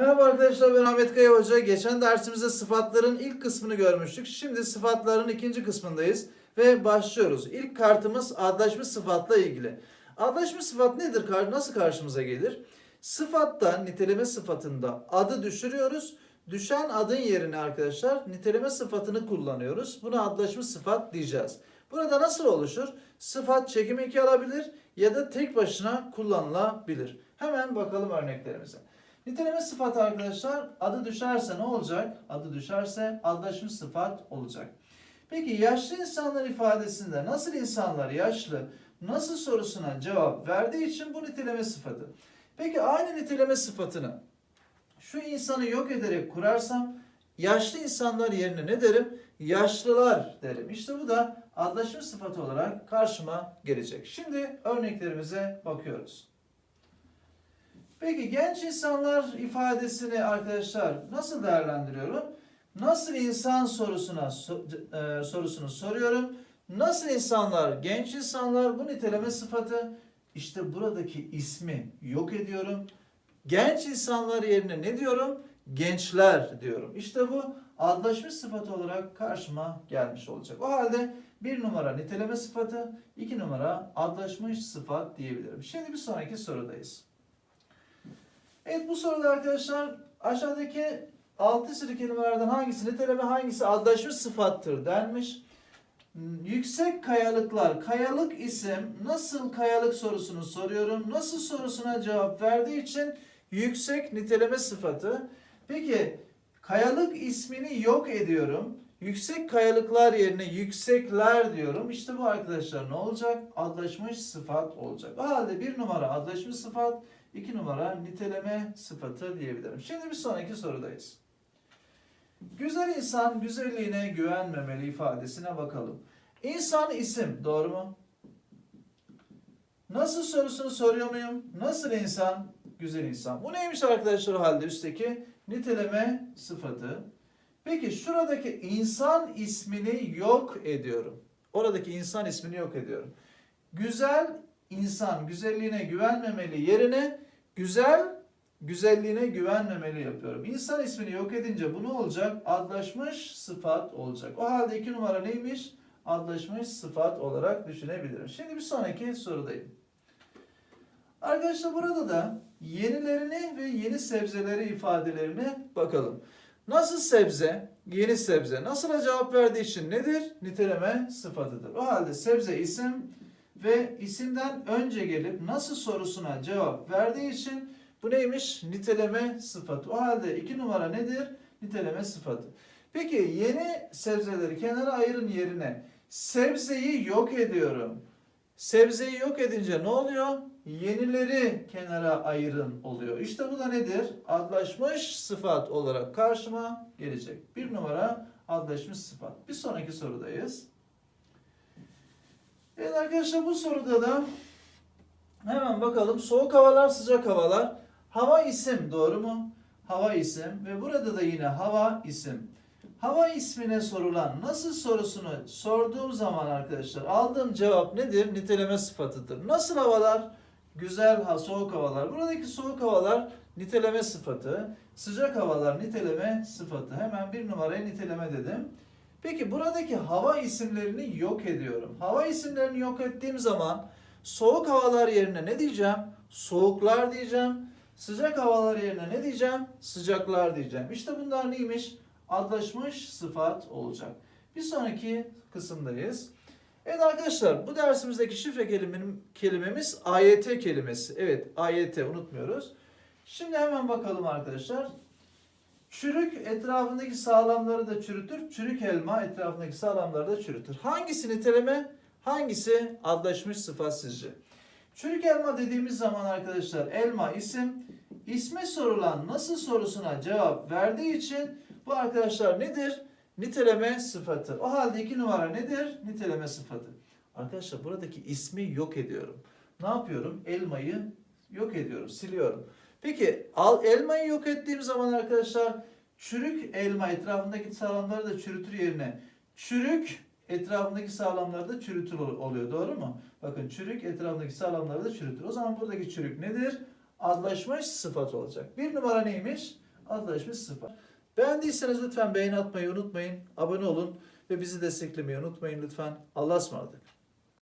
Merhaba arkadaşlar ben Ahmet Kaya Hoca. Geçen dersimizde sıfatların ilk kısmını görmüştük. Şimdi sıfatların ikinci kısmındayız ve başlıyoruz. İlk kartımız adlaşmış sıfatla ilgili. Adlaşmış sıfat nedir? Nasıl karşımıza gelir? Sıfatta niteleme sıfatında adı düşürüyoruz. Düşen adın yerine arkadaşlar niteleme sıfatını kullanıyoruz. Buna adlaşmış sıfat diyeceğiz. Burada nasıl oluşur? Sıfat çekim eki alabilir ya da tek başına kullanılabilir. Hemen bakalım örneklerimize. Niteleme sıfatı arkadaşlar adı düşerse ne olacak? Adı düşerse adlaşmış sıfat olacak. Peki yaşlı insanlar ifadesinde nasıl insanlar yaşlı, nasıl sorusuna cevap verdiği için bu niteleme sıfatı. Peki aynı niteleme sıfatını şu insanı yok ederek kurarsam yaşlı insanlar yerine ne derim? Yaşlılar derim. İşte bu da adlaşım sıfatı olarak karşıma gelecek. Şimdi örneklerimize bakıyoruz. Peki genç insanlar ifadesini arkadaşlar nasıl değerlendiriyorum? Nasıl insan sorusuna so- e, sorusunu soruyorum. Nasıl insanlar? Genç insanlar bu niteleme sıfatı. İşte buradaki ismi yok ediyorum. Genç insanlar yerine ne diyorum? Gençler diyorum. İşte bu adlaşmış sıfatı olarak karşıma gelmiş olacak. O halde bir numara niteleme sıfatı, iki numara adlaşmış sıfat diyebilirim. Şimdi bir sonraki sorudayız. Evet bu soruda arkadaşlar aşağıdaki altı sıra kelimelerden hangisi niteleme hangisi adlaşmış sıfattır denmiş. Yüksek kayalıklar, kayalık isim nasıl kayalık sorusunu soruyorum. Nasıl sorusuna cevap verdiği için yüksek niteleme sıfatı. Peki kayalık ismini yok ediyorum. Yüksek kayalıklar yerine yüksekler diyorum. İşte bu arkadaşlar ne olacak? Adlaşmış sıfat olacak. O halde bir numara adlaşmış sıfat, iki numara niteleme sıfatı diyebilirim. Şimdi bir sonraki sorudayız. Güzel insan güzelliğine güvenmemeli ifadesine bakalım. İnsan isim doğru mu? Nasıl sorusunu soruyor muyum? Nasıl insan? Güzel insan. Bu neymiş arkadaşlar o halde üstteki? Niteleme sıfatı. Peki şuradaki insan ismini yok ediyorum. Oradaki insan ismini yok ediyorum. Güzel insan güzelliğine güvenmemeli yerine güzel güzelliğine güvenmemeli yapıyorum. İnsan ismini yok edince bu ne olacak? Adlaşmış sıfat olacak. O halde iki numara neymiş? Adlaşmış sıfat olarak düşünebilirim. Şimdi bir sonraki sorudayım. Arkadaşlar burada da yenilerini ve yeni sebzeleri ifadelerine bakalım. Nasıl sebze, yeni sebze, nasıl cevap verdiği için nedir? Niteleme sıfatıdır. O halde sebze isim ve isimden önce gelip nasıl sorusuna cevap verdiği için bu neymiş? Niteleme sıfatı. O halde iki numara nedir? Niteleme sıfatı. Peki yeni sebzeleri kenara ayırın yerine sebzeyi yok ediyorum. Sebzeyi yok edince ne oluyor? Yenileri kenara ayırın oluyor. İşte bu da nedir? Adlaşmış sıfat olarak karşıma gelecek. Bir numara adlaşmış sıfat. Bir sonraki sorudayız. Evet arkadaşlar bu soruda da hemen bakalım. Soğuk havalar, sıcak havalar. Hava isim doğru mu? Hava isim ve burada da yine hava isim. Hava ismine sorulan nasıl sorusunu sorduğum zaman arkadaşlar aldığım cevap nedir? Niteleme sıfatıdır. Nasıl havalar? Güzel ha soğuk havalar. Buradaki soğuk havalar niteleme sıfatı. Sıcak havalar niteleme sıfatı. Hemen bir numaraya niteleme dedim. Peki buradaki hava isimlerini yok ediyorum. Hava isimlerini yok ettiğim zaman soğuk havalar yerine ne diyeceğim? Soğuklar diyeceğim. Sıcak havalar yerine ne diyeceğim? Sıcaklar diyeceğim. İşte bunlar neymiş? Adlaşmış sıfat olacak. Bir sonraki kısımdayız. Evet arkadaşlar bu dersimizdeki şifre kelimenin, kelimemiz AYT kelimesi. Evet AYT unutmuyoruz. Şimdi hemen bakalım arkadaşlar. Çürük etrafındaki sağlamları da çürütür. Çürük elma etrafındaki sağlamları da çürütür. Hangisi niteleme? Hangisi adlaşmış sıfat sizce? Çürük elma dediğimiz zaman arkadaşlar elma isim. İsme sorulan nasıl sorusuna cevap verdiği için bu arkadaşlar nedir? Niteleme sıfatı. O halde iki numara nedir? Niteleme sıfatı. Arkadaşlar buradaki ismi yok ediyorum. Ne yapıyorum? Elmayı yok ediyorum, siliyorum. Peki al elmayı yok ettiğim zaman arkadaşlar çürük elma etrafındaki sağlamları da çürütür yerine çürük etrafındaki sağlamları da çürütür ol- oluyor. Doğru mu? Bakın çürük etrafındaki sağlamları da çürütür. O zaman buradaki çürük nedir? Adlaşmış sıfat olacak. Bir numara neymiş? adlaşmış sıfat. Beğendiyseniz lütfen beğeni atmayı unutmayın. Abone olun ve bizi desteklemeyi unutmayın lütfen. Allah'a ısmarladık.